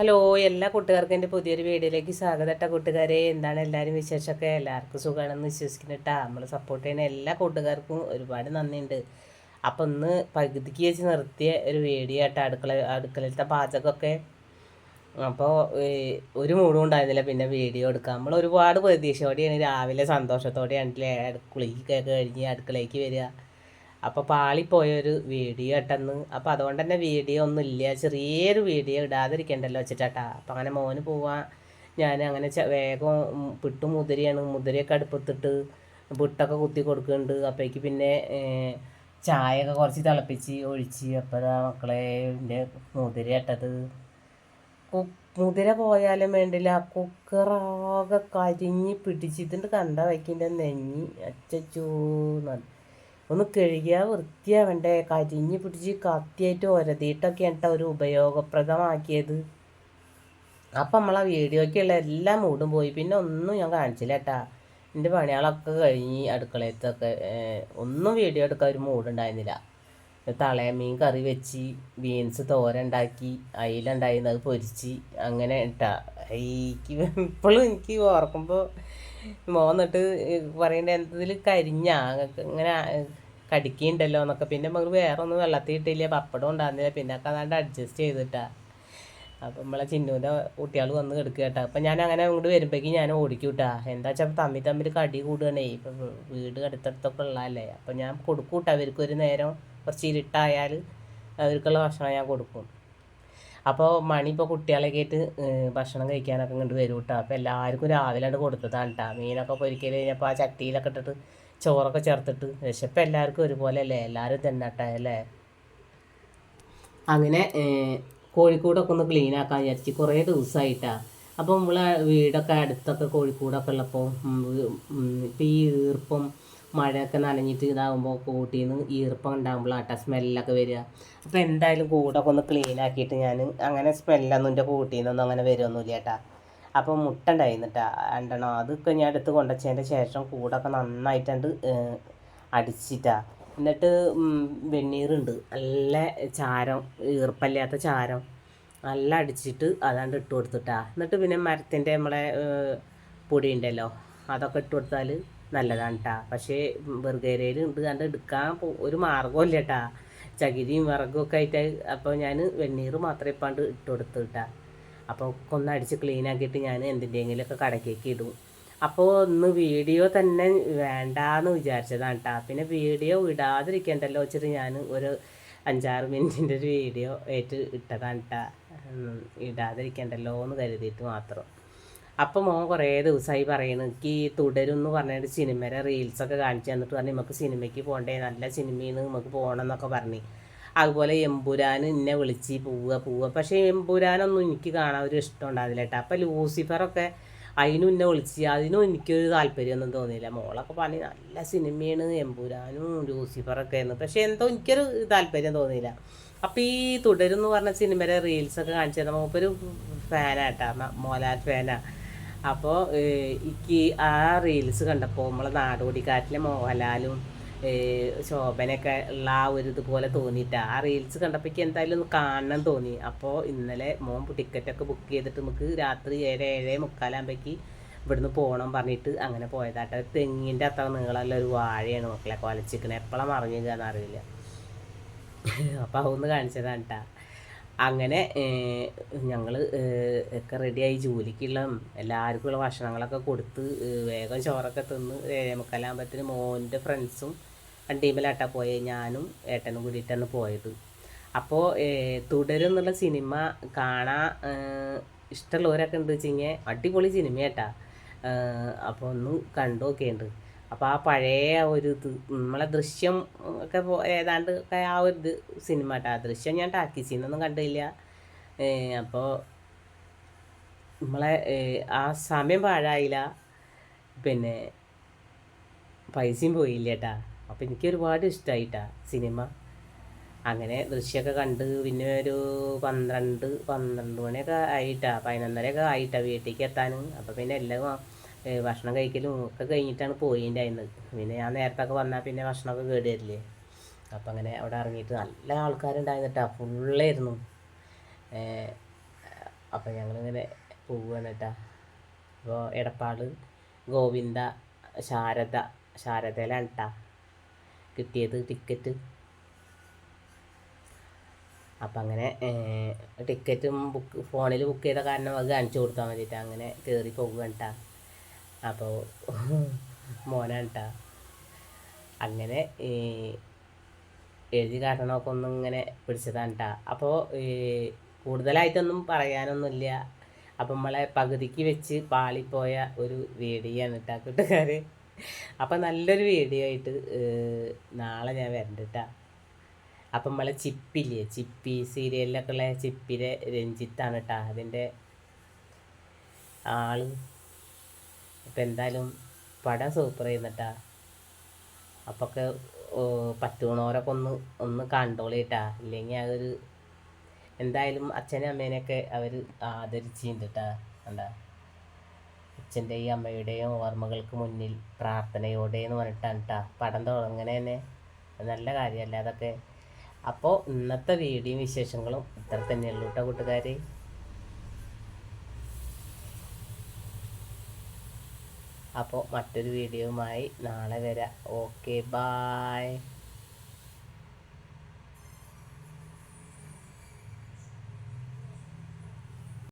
Hello എല്ലാ കൂട്ടുകാർക്കും എന്റെ പുതിയൊരു വീഡിയോയിലേക്ക് സ്വാഗതം കേട്ടോ കൂട്ടുകാരെ. എന്താണ് എല്ലാവരും വിശേഷമൊക്കെ? എല്ലാവർക്കും സുഖമാണെന്ന് വിശ്വസിക്കുന്നു കേട്ടോ നമ്മൾ സപ്പോർട്ട് ചെയ്യുന്ന എല്ലാ കൂട്ടുകാർക്കും ഒരുപാട് നന്ദിയുണ്ട്. അപ്പം ഇന്ന് പകുതിക്ക് വെച്ച് നിർത്തിയ ഒരു വീഡിയോ ആട്ടോ അടുക്കള അടുക്കളയിലത്തെ പാചകമൊക്കെ. അപ്പോൾ ഒരു മൂടും ഉണ്ടായിരുന്നില്ല. പിന്നെ വീഡിയോ എടുക്കാം നമ്മൾ ഒരുപാട് പ്രതീക്ഷയോടെയാണ്. രാവിലെ സന്തോഷത്തോടെയാണ് കുളിക്കൊക്കെ കഴിഞ്ഞ് അടുക്കളയ്ക്ക് വരിക. അപ്പോൾ പാളിപ്പോയൊരു വീഡിയോ ഇട്ടെന്ന് അപ്പോൾ അതുകൊണ്ട് തന്നെ വീഡിയോ ഒന്നും ഇല്ല. ചെറിയൊരു വീഡിയോ ഇടാതിരിക്കണ്ടല്ലോ വെച്ചിട്ടാ അപ്പോൾ അങ്ങനെ മോന് പോവാൻ ഞാൻ അങ്ങനെ വേഗം പിട്ട് മുതിരയാണ്. മുതിരയൊക്കെ അടുപ്പത്തിട്ട് പിട്ടൊക്കെ കുത്തി കൊടുക്കുന്നുണ്ട് അപ്പോഴേക്ക് പിന്നെ ചായയൊക്കെ കുറച്ച് തിളപ്പിച്ച് ഒഴിച്ച്. അപ്പോഴാ മക്കളെ എന്റെ മുതിര ഇട്ടത് മുതിര പോയാലും വേണ്ടില്ല. കുക്കറാകെ കരിഞ്ഞ് പിടിച്ചിട്ടുണ്ട് കണ്ട വയ്ക്കിന്റെ നെഞ്ഞി. അച്ചച്ചൂ നല്ല ഒന്ന് കഴുകിയാൽ വൃത്തിയാവണ്ടേ കരിഞ്ഞ് പിടിച്ച് കത്തിയായിട്ട് ഒരതിയിട്ടൊക്കെയാണ് കേട്ടോ ഒരു ഉപയോഗപ്രദമാക്കിയത്. അപ്പം നമ്മളെ വീഡിയോക്കുള്ള എല്ലാ മൂടും പോയി. പിന്നെ ഒന്നും ഞാൻ കാണിച്ചില്ല കേട്ടാ എന്റെ പണികളൊക്കെ കഴിഞ്ഞ് അടുക്കളയത്തൊക്കെ ഒന്നും വീഡിയോ എടുക്കാൻ ഒരു മൂടുണ്ടായിരുന്നില്ല തളയമീൻ കറി വെച്ച് ബീൻസ് തോര ഉണ്ടാക്കി അത് പൊരിച്ച് അങ്ങനെ ഇട്ടാ എനിക്ക് ഇപ്പോഴും എനിക്ക് ഓർക്കുമ്പോൾ മോന്നിട്ട് പറയേണ്ട എന്തെങ്കിലും കരിഞ്ഞാ? ഇങ്ങനെ കടിക്കുന്നുണ്ടല്ലോ എന്നൊക്കെ. പിന്നെ നമുക്ക് വേറെ ഒന്നും വെള്ളത്തിൽ ഇട്ടില്ല പപ്പടം ഉണ്ടാകുന്നില്ല പിന്നെ ഒക്കെ അതാണ്ട് അഡ്ജസ്റ്റ് ചെയ്തിട്ടാ. അപ്പം നമ്മളെ ചിന്നൂന്റെ കുട്ടികൾ വന്ന് കിടക്കുക കേട്ടോ. അപ്പം ഞാൻ അങ്ങനെ അങ്ങോട്ട് വരുമ്പോഴേക്കും ഞാൻ ഓടിക്കൂട്ടാ. കേട്ടാ എന്താ വെച്ചാൽ തമ്മിൽ തമ്മിൽ കടി കൂടുകയാണേ ഇപ്പം വീട് അടുത്തടുത്തൊക്കെ ഉള്ളതല്ലേ. അപ്പം ഞാൻ കൊടുക്കൂട്ടാ. അവർക്കൊരു നേരം കുറച്ച് ഇരുട്ടായാൽ അവർക്കുള്ള ഭക്ഷണം ഞാൻ കൊടുക്കും. അപ്പോൾ മണി ഇപ്പോൾ കുട്ടികളൊക്കെ ഭക്ഷണം കഴിക്കാനൊക്കെ ഇങ്ങോട്ട് വരും കേട്ടോ അപ്പോൾ എല്ലാവർക്കും രാവിലെ ആണ് കൊടുത്തതാണ് കേട്ടോ മീനൊക്കെ പൊരിക്കൽ കഴിഞ്ഞപ്പോൾ ആ ചട്ടിയിലൊക്കെ ഇട്ടിട്ട് ചോറൊക്കെ ചേർത്തിട്ട് വിശപ്പം എല്ലാവർക്കും ഒരുപോലെ അല്ലേ? എല്ലാവരും തിന്നട്ടെ അല്ലേ? അങ്ങനെ കോഴിക്കൂടൊക്കെ ഒന്ന് ക്ലീൻ ആക്കാൻ വിചാരിച്ച് കുറേ ദിവസമായിട്ടാണ് അപ്പോൾ നമ്മൾ വീടൊക്കെ അടുത്തൊക്കെ കോഴിക്കൂടൊക്കെ ഉള്ളപ്പോൾ ഇപ്പം ഈ ഈർപ്പം മഴയൊക്കെ നനഞ്ഞിട്ട് ഇതാകുമ്പോൾ കൂട്ടിയിൽ നിന്ന് ഈർപ്പം ഉണ്ടാകുമ്പോഴാട്ട സ്മെല്ലൊക്കെ വരിക. അപ്പോൾ എന്തായാലും കൂടൊക്കെ ഒന്ന് ക്ലീൻ ആക്കിയിട്ട് ഞാൻ അങ്ങനെ സ്മെല്ലൊന്നും എന്റെ കൂട്ടിയിൽ നിന്നൊന്നും അങ്ങനെ വരുമൊന്നുമില്ല ചേട്ടാ അപ്പോൾ മുട്ട ഉണ്ടായിരുന്നിട്ടാ രണ്ടെണ്ണം. അതൊക്കെ ഞാൻ എടുത്ത് കൊണ്ടുവച്ചതിന്റെ ശേഷം കൂടൊക്കെ നന്നായിട്ടുണ്ട് അടിച്ചിട്ടാ എന്നിട്ട് വെണ്ണീറുണ്ട്. നല്ല ചാരം ഈർപ്പല്ലാത്ത ചാരം. നല്ല അടിച്ചിട്ട് അതാണ്ട് ഇട്ട് കൊടുത്തിട്ടാ എന്നിട്ട് പിന്നെ മരത്തിന്റെ നമ്മളെ പൊടി ഉണ്ടല്ലോ അതൊക്കെ ഇട്ട് കൊടുത്താൽ നല്ലതാണ് കേട്ടാ പക്ഷേ വെറുകേരയിൽ ഉണ്ട് കണ്ട് എടുക്കാൻ ഒരു മാർഗമില്ല കേട്ടാ ചകിരിയും വിറകും ഒക്കെ ആയിട്ട് അപ്പോൾ ഞാൻ വെണ്ണീർ മാത്രമേ ഇപ്പാണ്ട് ഇട്ട് കൊടുത്തു കേട്ടാ അപ്പോൾ ഒന്ന് അടിച്ച് ക്ലീൻ ആക്കിയിട്ട് ഞാൻ എന്തിന്റെങ്കിലുമൊക്കെ കടക്കേക്ക് ഇടും. അപ്പോൾ ഒന്ന് വീഡിയോ തന്നെ വേണ്ടാന്ന് വിചാരിച്ചതാണ് കേട്ടോ പിന്നെ വീഡിയോ ഇടാതിരിക്കണ്ടല്ലോ വെച്ചിട്ട് ഞാൻ ഒരു അഞ്ചാറ് മിനിറ്റിന്റെ ഒരു വീഡിയോ ആയിട്ട് ഇട്ടതാണ് കേട്ടോ ഇടാതിരിക്കണ്ടല്ലോ എന്ന് കരുതിയിട്ട് മാത്രം. അപ്പം മോൻ കുറേ ദിവസമായി പറയുന്നു എനിക്ക് തുടരും എന്ന് പറഞ്ഞിട്ട് സിനിമയുടെ റീൽസൊക്കെ കാണിച്ചു തന്നിട്ട് പറഞ്ഞു നമുക്ക് സിനിമയ്ക്ക് പോകണ്ടേ നല്ല സിനിമയിൽ നമുക്ക് പോകണം എന്നൊക്കെ പറഞ്ഞു. അതുപോലെ എമ്പുരാൻ എന്നെ വിളിച്ച് പോവുക പോവുക. പക്ഷേ എമ്പുരാനൊന്നും എനിക്ക് കാണാൻ ഒരു ഇഷ്ടം ഉണ്ടാവില്ല കേട്ടോ. അപ്പം ലൂസിഫറൊക്കെ അതിനും എന്നെ വിളിച്ച് അതിനും എനിക്കൊരു താല്പര്യമൊന്നും തോന്നിയില്ല. മോളൊക്കെ പറഞ്ഞ് നല്ല സിനിമയാണ് എമ്പുരാനും ലൂസിഫറൊക്കെ ആയിരുന്നു പക്ഷേ എന്തോ എനിക്കൊരു താല്പര്യം തോന്നിയില്ല. അപ്പോൾ ഈ തുടരും എന്ന് പറഞ്ഞ സിനിമയുടെ റീൽസൊക്കെ കാണിച്ചു തന്നെ മൂപ്പൊരു ഫാനാട്ടാ മോലാൽ ഫാനാണ് അപ്പോൾ എനിക്ക് ആ റീൽസ് കണ്ടപ്പോൾ നമ്മളെ നാടോടിക്കാറ്റിലെ മോഹൻലാലും ശോഭനയൊക്കെ ഉള്ള ആ ഒരു ഇതുപോലെ തോന്നിയിട്ട്. ആ റീൽസ് കണ്ടപ്പോൾ എന്തായാലും ഒന്ന് കാണണം തോന്നി. അപ്പോൾ ഇന്നലെ മോൻ ടിക്കറ്റൊക്കെ ബുക്ക് ചെയ്തിട്ട് നമുക്ക് രാത്രി ഏഴ് ഏഴ് മുക്കാലാകുമ്പോഴേക്ക് ഇവിടുന്ന് പോകണം പറഞ്ഞിട്ട് അങ്ങനെ പോയതാട്ട. തെങ്ങിന്റെ അത്ര നീളമുള്ള ഒരു വാഴയാണ് മക്കളെ കൊലച്ചിക്കണേ എപ്പോഴാണ് മറിഞ്ഞിരിക്കുക എന്നറിയില്ല അപ്പോൾ അതൊന്ന് കാണിച്ചതാണ് കേട്ടോ. അങ്ങനെ ഞങ്ങൾ ഒക്കെ റെഡിയായി ജോലിക്കുള്ള എല്ലാവർക്കുമുള്ള ഭക്ഷണങ്ങളൊക്കെ കൊടുത്ത് വേഗം ചോറൊക്കെ തിന്ന് ഏഴേമുക്കാലാകുമ്പോഴത്തേന് മോന്റെ ഫ്രണ്ട്സും ടീമിലാട്ടാ പോയ. ഞാനും ഏട്ടനും കൂടിയിട്ടാണ് പോയത്. അപ്പോൾ തുടരും എന്നുള്ള സിനിമ കാണാൻ ഇഷ്ടമുള്ളവരൊക്കെ ഉണ്ട് കഴിഞ്ഞാൽ അടിപൊളി സിനിമയാട്ടാ അപ്പോൾ ഒന്ന് കണ്ടു നോക്കിയുണ്ട് അപ്പോൾ ആ പഴയ ഒരു ഇത് നമ്മളെ ദൃശ്യം ഒക്കെ ഏതാണ്ട് ഒക്കെ ആ ഒരു ഇത് സിനിമ കേട്ടോ ആ ദൃശ്യം ഞാൻ ടാക്കീസിന്നൊന്നും കണ്ടില്ല. അപ്പോൾ നമ്മളെ ആ സമയം പാഴായില്ല. പിന്നെ പൈസയും പോയില്ല കേട്ടാ അപ്പോൾ എനിക്ക് ഒരുപാട് ഇഷ്ടമായിട്ടാ സിനിമ അങ്ങനെ ദൃശ്യമൊക്കെ കണ്ട് പിന്നെ ഒരു പന്ത്രണ്ട് പന്ത്രണ്ട് മണിയൊക്കെ ആയിട്ടാ പതിനൊന്നരയൊക്കെ ആയിട്ടാ വീട്ടിലേക്ക് എത്താൻ. അപ്പോൾ പിന്നെ എല്ലാം ഭക്ഷണം കഴിക്കലും ഒക്കെ കഴിഞ്ഞിട്ടാണ് പോയിണ്ടായിരുന്നത്. പിന്നെ ഞാൻ നേരത്തൊക്കെ വന്നാൽ പിന്നെ ഭക്ഷണമൊക്കെ കേട് വരില്ലേ അപ്പം അങ്ങനെ അവിടെ ഇറങ്ങിയിട്ട് നല്ല ആൾക്കാരുണ്ടായിരുന്നിട്ടാ ഫുള്ളായിരുന്നു. അപ്പം ഞങ്ങളിങ്ങനെ പോവുകയാണ് കേട്ടാ അപ്പോൾ എടപ്പാട് ഗോവിന്ദ ശാരദ ശാരദയിലാണ് കേട്ടാ കിട്ടിയത് ടിക്കറ്റ്. അപ്പം അങ്ങനെ ടിക്കറ്റും ബുക്ക് ഫോണിൽ ബുക്ക് ചെയ്ത കാരണം അത് കാണിച്ചു കൊടുത്താൽ മതിയിട്ട് അങ്ങനെ കയറി പോകുക കേട്ടാ അപ്പോൾ മോനാണ് കേട്ടാ അങ്ങനെ ഈ എഴുതി കാട്ടണമൊക്കെ ഒന്നും ഇങ്ങനെ പിടിച്ചതാണ് കേട്ടാ അപ്പോൾ കൂടുതലായിട്ടൊന്നും പറയാനൊന്നുമില്ല. അപ്പം നമ്മളെ പകുതിക്ക് വെച്ച് പാളിപ്പോയ ഒരു വീഡിയോ ആണ് കേട്ടാ കൂട്ടുകാർ അപ്പം നല്ലൊരു വീഡിയോ ആയിട്ട് നാളെ ഞാൻ വരണ്ടിട്ട. അപ്പം നമ്മളെ ചിപ്പില്ലേ ചിപ്പി സീരിയലിലൊക്കെ ഉള്ള ചിപ്പിലെ രഞ്ജിത്താണ് കേട്ടാ അതിന്റെ ആൾ. ഇപ്പം എന്തായാലും പടം സൂപ്പർ ചെയ്യുന്നിട്ടാ അപ്പൊക്കെ പറ്റുന്നവരൊക്കെ ഒന്ന് ഒന്ന് കണ്ടോളിട്ടാ. ഇല്ലെങ്കിൽ അതൊരു എന്തായാലും അച്ഛനും അമ്മേനെയൊക്കെ അവർ ആദരിച്ചിട്ടുണ്ട് കേട്ടാ കണ്ടാ. അച്ഛന്റെയും അമ്മയുടെയും ഓർമ്മകൾക്ക് മുന്നിൽ പ്രാർത്ഥനയോടെ എന്ന് പറഞ്ഞിട്ടാണ് കേട്ടാ പടം തുടങ്ങനെ തന്നെ നല്ല കാര്യമല്ല അതൊക്കെ. അപ്പോൾ ഇന്നത്തെ വീഡിയോയും വിശേഷങ്ങളും ഇത്ര തന്നെയുള്ളൂ കേട്ടോ കൂട്ടുകാർ അപ്പോൾ മറ്റൊരു വീഡിയോയുമായി നാളെ വരാം. Okay bye